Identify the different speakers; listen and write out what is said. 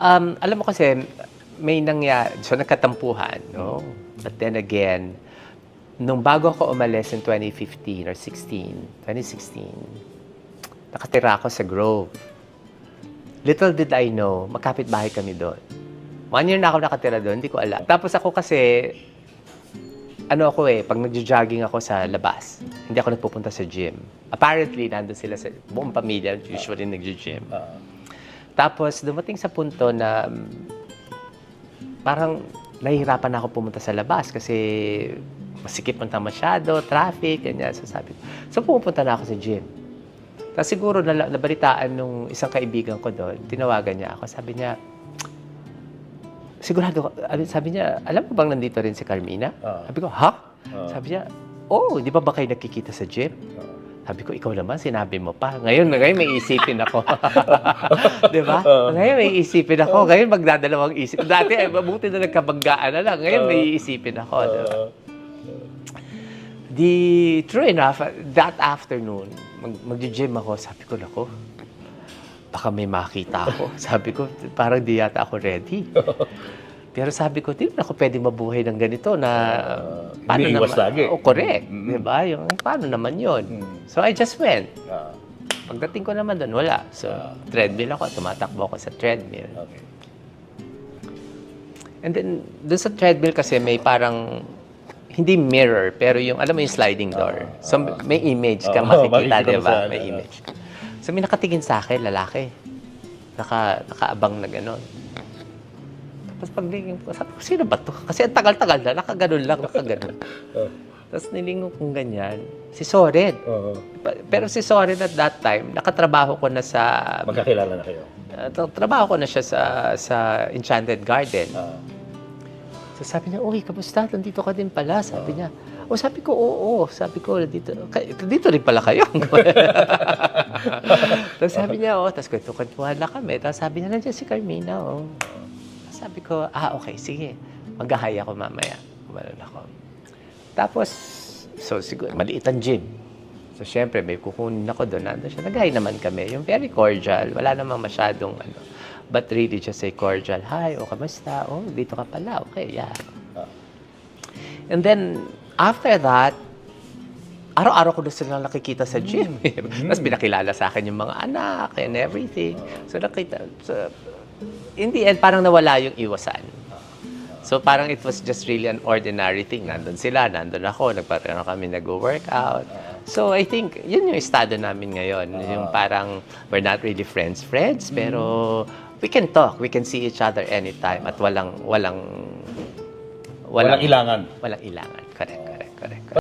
Speaker 1: Um, alam mo kasi, may nangyari, so nagkatampuhan, no? But then again, nung bago ako umalis in 2015 or 16, 2016, nakatira ako sa Grove. Little did I know, magkapit bahay kami doon. One year na ako nakatira doon, hindi ko alam. Tapos ako kasi, ano ako eh, pag nagjo-jogging ako sa labas, hindi ako nagpupunta sa gym. Apparently, nandun sila sa buong pamilya, usually nagjo-gym.
Speaker 2: Ah.
Speaker 1: Tapos dumating sa punto na mm, parang nahihirapan na ako pumunta sa labas kasi masikip na masyado, traffic, ganyan. So sabi ko, so pumupunta na ako sa gym. Tapos siguro nala- nabalitaan nung isang kaibigan ko doon, tinawagan niya ako, sabi niya, sigurado, ano, sabi niya, alam mo bang nandito rin si Carmina?
Speaker 2: Ah.
Speaker 1: Sabi ko, ha?
Speaker 2: Ah.
Speaker 1: Sabi niya, oh, di ba ba kayo nakikita sa gym?
Speaker 2: Ah.
Speaker 1: Sabi ko, ikaw naman, sinabi mo pa. Ngayon, ngayon may isipin ako. Di ba? Ngayon may isipin ako. Ngayon magdadalawang isip. Dati, eh, mabuti na nagkabanggaan na lang. Ngayon may isipin ako. di ba?
Speaker 2: Ah.
Speaker 1: Di, true enough, that afternoon, mag, mag-gym ako. Sabi ko, nako, baka may makita ako. Sabi ko, parang di yata ako ready. Pero sabi ko, di naman ako pwede mabuhay ng ganito na
Speaker 2: Ah, iniiwas lagi.
Speaker 1: Oh, correct.
Speaker 2: Mm.
Speaker 1: Di ba? Yung, paano naman yon
Speaker 2: Mm.
Speaker 1: So I just went.
Speaker 2: Ah.
Speaker 1: Pagdating ko naman doon, wala. So,
Speaker 2: Ah.
Speaker 1: treadmill ako. Tumatakbo ako sa treadmill.
Speaker 2: Okay.
Speaker 1: And then, doon sa treadmill kasi may parang, hindi mirror, pero yung, alam mo yung sliding door. So, may image ka
Speaker 2: Ah,
Speaker 1: makikita,
Speaker 2: makikita
Speaker 1: di ba? May
Speaker 2: ah.
Speaker 1: image. So, may nakatingin sa akin, lalaki. Naka, nakaabang na gano'n. Tapos paglingin ko, sabi ko, sino ba to? Kasi ang tagal-tagal na, nakaganon lang, nakaganon.
Speaker 2: Ah.
Speaker 1: Tapos nilingon kong ganyan, si Soren.
Speaker 2: Oo.
Speaker 1: Pero si Soren at that time, nakatrabaho ko na sa
Speaker 2: Magkakilala na kayo.
Speaker 1: Uh, tra- trabaho ko na siya sa sa Enchanted Garden.
Speaker 2: Ah.
Speaker 1: So sabi niya, uy, kamusta? Nandito ka din pala. Sabi niya, o sabi ko, oo, sabi ko, dito, dito rin pala kayo. Tapos sabi niya, oh, tapos kwentuhan na kami. Tapos sabi niya, nandiyan si Carmina, oh. Sabi ko, ah, okay, sige. Mag-ahay ako mamaya. Kumalan ako. Tapos, so siguro, maliit ang gym. So, syempre, may kukunin ako doon. Nandun siya. Nag-hi naman kami. Yung very cordial. Wala namang masyadong ano. But really, just say cordial. Hi, o kamusta? Oh, dito ka pala. Okay, yeah. And then, after that, araw-araw ko na sila nakikita sa gym. Tapos pinakilala sa akin yung mga anak and everything. So nakita, so, in the end, parang nawala yung iwasan. So parang it was just really an ordinary thing. Nandun sila, nandun ako, nagpareho kami nag-workout. So I think, yun yung estado namin ngayon. Yung parang, we're not really friends, friends, pero we can talk, we can see each other anytime at walang, walang,
Speaker 2: Walang ilangan.
Speaker 1: Walang ilangan, correct.